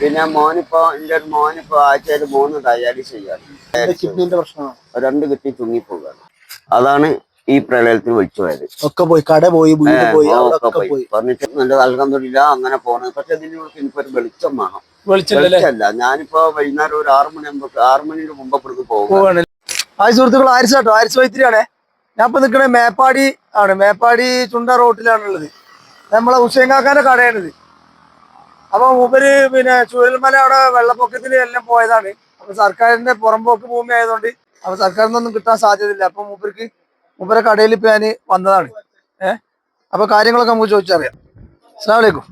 പിന്നെ മോനിപ്പോ എന്റെ ഒരു മോനിപ്പോ ആഴ്ചയിൽ മൂന്ന് ഡയാലിസ് ചെയ്യാണ് കിഡ്നിന്റെ പ്രശ്നമാണ്? രണ്ട് കിട്ടി ചുങ്ങിപ്പോവുകയാണ് അതാണ് ഈ പ്രളയത്തിൽ ഒഴിച്ചു പോയത്. ഒക്കെ പോയി കട പോയി ഒക്കെ പോയി. പറഞ്ഞിട്ട് നല്ല നൽകാൻ അങ്ങനെ പോണത് പക്ഷെ ഇതിന് എനിക്കൊരു വെളിച്ചം വേണം. വെളിച്ചല്ല ഞാനിപ്പോ വൈകുന്നേരം ഒരു ആറു മണി ആകുമ്പോ ആറു മണിന് മുമ്പ് ഇവിടുന്ന് പോകും ആ സുഹൃത്തുക്കൾ ആരിസ് കേട്ടോ? ആരിസ് വൈത്തിരിയാണേ? ഞാൻ ഇപ്പൊ നിൽക്കണേ മേപ്പാടി ആണ്. മേപ്പാടി ചുണ്ട റോട്ടിലാണുള്ളത്. നമ്മളെ ഹുസൈൻ കാക്കാന്റെ കടയാണിത്. അപ്പൊ മൂപ്പര് പിന്നെ ചുഴൽമല അവിടെ വെള്ളപ്പൊക്കത്തിൽ എല്ലാം പോയതാണ്. അപ്പൊ സർക്കാരിന്റെ പുറമ്പോക്ക് ഭൂമി ആയതുകൊണ്ട് അപ്പൊ സർക്കാരിൽ നിന്നൊന്നും കിട്ടാൻ സാധ്യതയില്ല. അപ്പൊ മൂപ്പർക്ക് മൂപ്പരെ കടയിൽ ഇപ്പൊ ഞാൻ വന്നതാണ്. ഏഹ് അപ്പൊ കാര്യങ്ങളൊക്കെ നമുക്ക് ചോദിച്ചറിയാം. അസ്സാം വലൈക്കും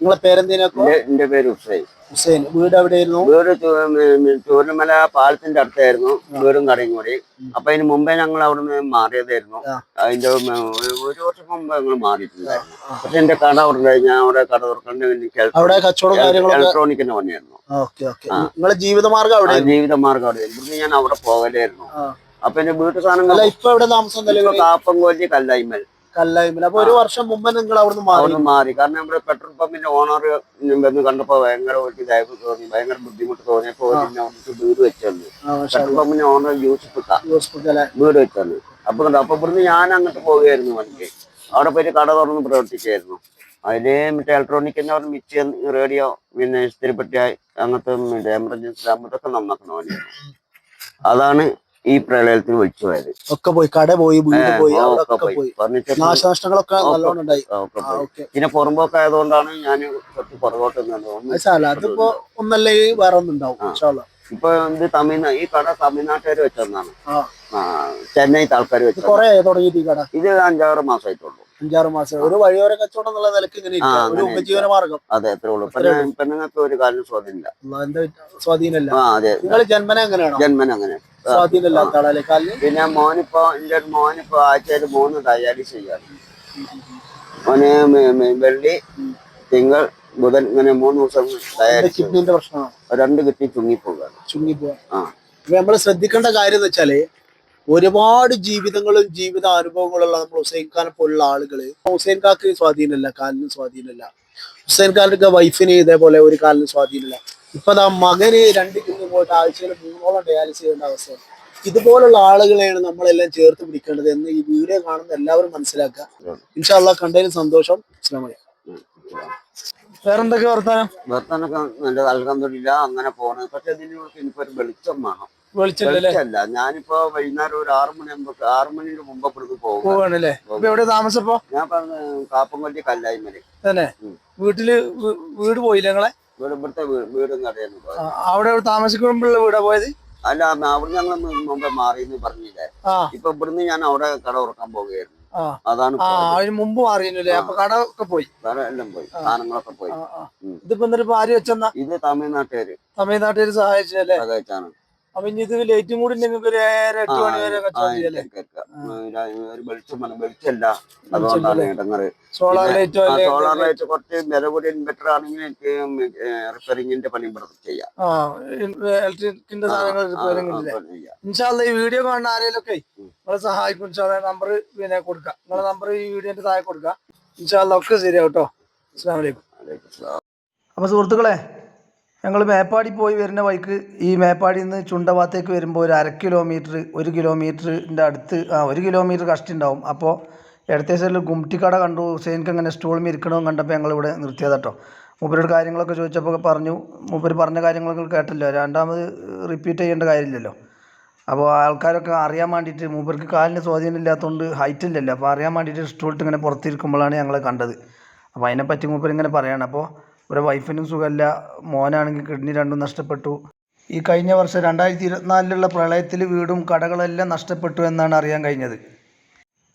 നിങ്ങളെ പേരെന്തിനാ എന്റെ- എന്റെ പേര് ഹുസൈൻ ഹുസൈൻ വീട് എവിടെയായിരുന്നു? വീട് ചൂരമല പാലത്തിന്റെ അടുത്തായിരുന്നു. വീടും കടയും കൂടി. അപ്പൊ അതിന് മുമ്പേ ഞങ്ങൾ അവിടുന്ന് മാറിയതായിരുന്നു. അതിന്റെ ഒരു- വർഷം മുമ്പ് ഞങ്ങൾ മാറിയിട്ടുണ്ടായിരുന്നു. പക്ഷെ എന്റെ കട അവിടെ ഉണ്ടായി. ഞാൻ അവിടെ കട തുറക്കേണ്ട ഇലക്ട്രോണിക്കിന്റെ പണിയായിരുന്നു. നിങ്ങളെ ജീവിതമാർഗം അവിടെ ജീവിതമാർഗം അവിടെ ഇവിടുന്ന് ഞാൻ അവിടെ പോകലായിരുന്നു. അപ്പൊ എന്റെ വീട്ടു സാധനങ്ങൾ ഇപ്പൊ കാപ്പൻകോലി കല്ലായ്മൽ. കല്ലായ്മല അപ്പൊ ഒരു വർഷം മുമ്പ് നിങ്ങൾ അവിടുന്ന് മാറി. അവിടുന്ന് മാറി. കാരണം നമ്മുടെ പെട്രോൾ പമ്പിന്റെ ഓണർ വന്ന് കണ്ടപ്പോ ഭയങ്കര ഒരു ഇതായിട്ട് തോന്നി. ഭയങ്കര ബുദ്ധിമുട്ട് തോന്നിയപ്പോ പിന്നെ വീട് വെച്ചു പെട്രോൾ പമ്പിന്റെ ഓണർ ഹോസ്പിറ്റലെ വീട് വെച്ചത് അപ്പൊ കണ്ടു അപ്പൊ ഇവിടുന്ന് ഞാൻ അങ്ങോട്ട് പോവുകയായിരുന്നു വണ്ടി അവിടെ പോയിട്ട് കട തുറന്ന് പ്രവർത്തിക്കായിരുന്നു അതിൽ മറ്റേ ഇലക്ട്രോണിക് എന്ന് പറഞ്ഞ മിച്ച റേഡിയോ പിന്നെ ഇസ്തിരിപ്പെട്ടി അങ്ങനത്തെ എമർജൻസി അങ്ങനത്തെ നന്നാക്കണ പണിയായിരുന്നു അതാണ് ഈ പ്രളയത്തിൽ ഒഴിച്ചു പോയത്. ഒക്കെ പോയി. കട പോയി വീട് പോയി ഒക്കെ പോയി. നാശനഷ്ടങ്ങളൊക്കെ നല്ലോണം ഉണ്ടായി. പിന്നെ പുറമ്പോക്ക് ആയതുകൊണ്ടാണ് ഞാൻ കുറച്ച് പുറകോട്ട് അതിപ്പോ ഒന്നല്ലേ വേറെ ഒന്നുണ്ടാവും. ഇപ്പൊ ഇത് തമിഴ്നാട് ഈ കട തമിഴ്നാട്ടുകാർ വെച്ചതാണ് ചെന്നൈ ആൾക്കാർ വെച്ചത് കൊറേ തുടങ്ങിയിട്ട് ഈ കട? ഇത് അഞ്ചാറ് മാസമായിട്ടുള്ളൂ അഞ്ചാറ് മാസം. ഒരു വഴിയോര കച്ചവടം എന്നുള്ള നിലയ്ക്ക് ഇങ്ങനെ. ഒരു ഉപജീവന മാർഗം. അതെ അത്രേ ഉള്ളൂ. പെണ്ണ പെണ്ണുങ്ങൾക്ക് ഒരു കാര്യം സ്വാധീനമില്ല. സ്വാധീനമല്ല? നിങ്ങൾ ജന്മന എങ്ങനെയാണോ? ജന്മന അങ്ങനെ സ്വാധീനമില്ലാത്ത ആളല്ലേ കാലിന്? പിന്നെ മോനിപ്പോ എന്റെ ഒരു മോനിപ്പോ ആഴ്ചയിൽ മൂന്ന് തയ്യാറി ചെയ്യാറ്. മോന് വെള്ളി തിങ്കൾ ബുധൻ ഇങ്ങനെ മൂന്ന് ദിവസം തയ്യാറി. കിഡ്നിന്റെ പ്രശ്നമാണ്? രണ്ട് കിട്ടി ചുങ്ങിപ്പോകാണ്. ചുങ്ങിപ്പോ ആ. നമ്മൾ ശ്രദ്ധിക്കേണ്ട കാര്യം എന്ന് വെച്ചാൽ ഒരുപാട് ജീവിതങ്ങളും ജീവിത അനുഭവങ്ങളുള്ള നമ്മൾ ഹുസൈൻ ഖാനെ പോലുള്ള ആളുകൾ ഹുസൈൻ ഖാക്ക് സ്വാധീനമില്ല കാലിന് സ്വാധീനമില്ല. ഹുസൈൻ ഖാനൊക്കെ വൈഫിന് ഇതേപോലെ ഒരു കാലിന് സ്വാധീനമില്ല. ഇപ്പൊ ആ മകന് രണ്ട് പോയിട്ട് ആഴ്ചയിൽ മൂന്നോളം ഡയാലിസ് ചെയ്യേണ്ട അവസ്ഥയാണ്. ഇതുപോലുള്ള ആളുകളെയാണ് നമ്മളെല്ലാം ചേർത്ത് പിടിക്കേണ്ടത് എന്ന് ഈ വീഡിയോ കാണുന്ന എല്ലാവരും മനസ്സിലാക്കുക. ഇൻഷാല്ല കണ്ടതിന് സന്തോഷം. വേറെന്തൊക്കെ വർത്താനം? ഭർത്താനൊക്കെ നല്ല അൽഹംദുലില്ലാ അങ്ങനെ പോണ്. പക്ഷെ ഇതിന് എനിക്കൊരു വെളിച്ചം വേണം. വെളിച്ചല്ല. ഞാനിപ്പോ വൈകുന്നേരം ഒരു ആറു മണി ആറു മണിന് മുമ്പ് ഇവിടുന്ന് പോകും പോവാണല്ലേ എവിടെ താമസപ്പോ ഞാൻ പറഞ്ഞ കാപ്പൻകൊല്ലി കല്ലായ്മൽ. തന്നെ. വീട്ടിൽ വീട് പോയില്ല നിങ്ങളെ? ഇവിടുത്തെ അവിടെ താമസിക്കുമ്പോഴുള്ള വീടാ പോയത്? അല്ല അവിടെ ഞങ്ങൾ മുമ്പേ മാറി എന്ന് പറഞ്ഞില്ലേ ഇപ്പൊ ഇവിടുന്ന് ഞാൻ അവിടെ കട ഉറക്കാൻ പോവുകയായിരുന്നു. അതാണ്. അതിന് മുമ്പ് മാറിയില്ലേ അപ്പൊ കട ഒക്കെ പോയി? കട എല്ലാം പോയി. സാധനങ്ങളൊക്കെ പോയി. ഇതിപ്പോ എന്നിട്ട് ആര് വെച്ചെന്നാ? ഇത് തമിഴ്നാട്ടുകാര്. തമിഴ്നാട്ടുകാര് സഹായിച്ചല്ലേ സഹായിച്ചാണ് അപ്പൊ ഇനി ഇത് ലേറ്റും കൂടി നിങ്ങൾക്ക് ഒരു ഏഴര എട്ട് മണി വരെ കച്ചവടം ചെയ്യല്ലേ ഒരു വെളിച്ചം വേണം. വെളിച്ചല്ല. അതുകൊണ്ടാണ് ഇടങ്ങറ് സോളാർ ലൈറ്റോ സോളാർ ലൈറ്റ് കുറച്ച് നിലവിലെ ഇൻവെർട്ടർ ആണെങ്കിൽ എനിക്ക് റിപ്പയറിങ്ങിന്റെ പണി ഇവിടെ ചെയ്യാം. ഇലക്ട്രിക്കിന്റെ സാധനങ്ങൾ റിപ്പയറിംഗ്. ഇൻഷാല്ല ഈ വീഡിയോ കാണുന്ന ആരെങ്കിലും ഒക്കെ നിങ്ങളെ സഹായിക്കും. ഇൻഷാല്ല നമ്പർ പിന്നെ കൊടുക്കാം. നിങ്ങളെ നമ്പർ ഈ വീഡിയോന്റെ താഴെ കൊടുക്കാം. ഇൻഷാല്ല ഒക്കെ ശരിയാവും കേട്ടോ അസ്സാം വലൈക്കും അലൈക്കും സലാം. അപ്പോൾ സുഹൃത്തുക്കളെ ഞങ്ങൾ മേപ്പാടി പോയി വരുന്ന വഴിക്ക് ഈ മേപ്പാടിയിൽ നിന്ന് ചുണ്ടഭാഗത്തേക്ക് വരുമ്പോൾ ഒരു അര കിലോമീറ്റർ ഒരു കിലോമീറ്ററിന്റെ അടുത്ത് ആ ഒരു കിലോമീറ്റർ കഷ്ടി ഉണ്ടാവും അപ്പോൾ ഇടത്തെ സൈഡിൽ ഗുംറ്റിക്കട കണ്ടു. ഹുസൈൻക്ക് അങ്ങനെ സ്റ്റോളിൽ ഇരിക്കണമെന്ന് കണ്ടപ്പോൾ ഞങ്ങൾ ഇവിടെ നിർത്തിയത് കേട്ടോ മൂപ്പരോട് കാര്യങ്ങളൊക്കെ ചോദിച്ചപ്പോൾ പറഞ്ഞു മൂപ്പർ പറഞ്ഞ കാര്യങ്ങളൊക്കെ കേട്ടല്ലോ. രണ്ടാമത് റിപ്പീറ്റ് ചെയ്യേണ്ട കാര്യമില്ലല്ലോ. അപ്പോൾ ആൾക്കാരൊക്കെ അറിയാൻ വേണ്ടിയിട്ട് മൂപ്പർക്ക് കാലിന് സ്വാധീനം ഇല്ലാത്തതുകൊണ്ട് ഹൈറ്റ് ഇല്ലല്ലോ. അപ്പോൾ അറിയാൻ വേണ്ടിയിട്ട് സ്റ്റോളിട്ട് ഇങ്ങനെ പുറത്തിരിക്കുമ്പോഴാണ് ഞങ്ങൾ കണ്ടത്. അപ്പോൾ അതിനെപ്പറ്റി മൂപ്പർ ഇങ്ങനെ പറയാണ്. അപ്പോൾ ഒരു വൈഫിനും സുഖമില്ല. മോനാണെങ്കിൽ കിഡ്നി രണ്ടും നഷ്ടപ്പെട്ടു. ഈ കഴിഞ്ഞ വർഷം രണ്ടായിരത്തി ഇരുപത്തിനാലിലുള്ള പ്രളയത്തിൽ വീടും കടകളെല്ലാം നഷ്ടപ്പെട്ടു എന്നാണ് അറിയാൻ കഴിഞ്ഞത്.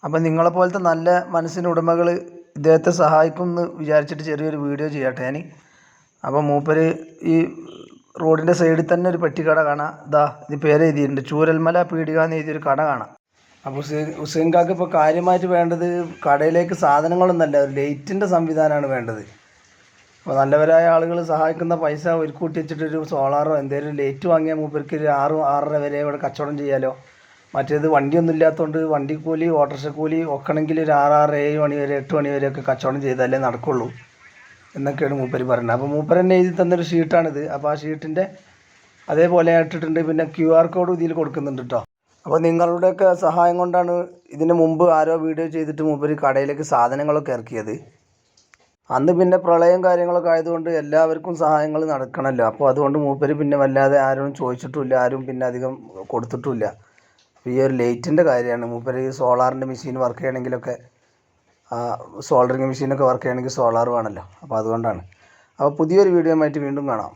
അപ്പം നിങ്ങളെപ്പോലത്തെ നല്ല മനസ്സിന്റെ ഉടമകൾ ഇദ്ദേഹത്തെ സഹായിക്കും എന്ന് വിചാരിച്ചിട്ട് ചെറിയൊരു വീഡിയോ ചെയ്യട്ടെ ഞാൻ. അപ്പോൾ മൂപ്പര് ഈ റോഡിന്റെ സൈഡിൽ തന്നെ ഒരു പെട്ടിക്കട കാണാം. ഇതാ ഇത് പേര് എഴുതിയിട്ടുണ്ട്. ചൂരൽമല പീടിക എന്ന് എഴുതിയൊരു കട കാണാം. അപ്പോൾ ഹുസൈൻ ഹുസൈൻ കാക്ക് ഇപ്പോൾ കാര്യമായിട്ട് വേണ്ടത് കടയിലേക്ക് സാധനങ്ങളൊന്നല്ല ഒരു ലൈറ്റിന്റെ സംവിധാനമാണ് വേണ്ടത്. അപ്പോൾ നല്ലവരായ ആളുകൾ സഹായിക്കുന്ന പൈസ ഒരു കൂട്ടി വെച്ചിട്ട് ഒരു സോളാറോ എന്തെങ്കിലും ലേറ്റ് വാങ്ങിയാൽ മൂപ്പർക്ക് ഒരു ആറ് ആറര വരെ ഇവിടെ കച്ചവടം ചെയ്യാലോ. മറ്റേത് വണ്ടിയൊന്നും ഇല്ലാത്തതുകൊണ്ട് വണ്ടിക്കൂലി ഓട്ടോറിക്ഷ കൂലി ഒക്കണമെങ്കിൽ ഒരു ആറ് ആറ് ഏഴ് മണി വരെ എട്ട് മണി വരെയൊക്കെ കച്ചവടം ചെയ്താലേ നടക്കുള്ളൂ എന്നൊക്കെയാണ് മൂപ്പര് പറയുന്നത്. അപ്പോൾ മൂപ്പര് തന്നെ എഴുതി തന്നൊരു ഷീട്ടാണിത് അപ്പോൾ ആ ഷീട്ടിന്റെ അതേപോലെ ഇട്ടിട്ടുണ്ട്. പിന്നെ ക്യു ആർ കോഡ് ഇതിൽ കൊടുക്കുന്നുണ്ട് കേട്ടോ അപ്പോൾ നിങ്ങളുടെയൊക്കെ സഹായം കൊണ്ടാണ് ഇതിന് മുമ്പ് ആരോ വീഡിയോ ചെയ്തിട്ട് മൂപ്പര് കടയിലേക്ക് സാധനങ്ങളൊക്കെ ഇറക്കിയത്. അന്ന് പിന്നെ പ്രളയം കാര്യങ്ങളൊക്കെ ആയതുകൊണ്ട് എല്ലാവർക്കും സഹായങ്ങൾ നടക്കണമല്ലോ അപ്പോൾ അതുകൊണ്ട് മൂപ്പര് പിന്നെ വല്ലാതെ ആരും ചോദിച്ചിട്ടുമില്ല ആരും പിന്നെ അധികം കൊടുത്തിട്ടുമില്ല. ഈ ഒരു ലൈറ്റിന്റെ കാര്യമാണ്. മൂപ്പര് ഈ സോളാറിന്റെ മെഷീൻ വർക്ക് ചെയ്യണമെങ്കിലൊക്കെ സോൾഡറിങ് മെഷീനൊക്കെ വർക്ക് ചെയ്യണമെങ്കിൽ സോളാർ വേണമല്ലോ. അപ്പോൾ അതുകൊണ്ടാണ്. അപ്പോൾ പുതിയൊരു വീഡിയോ ആയിട്ട് വീണ്ടും കാണാം.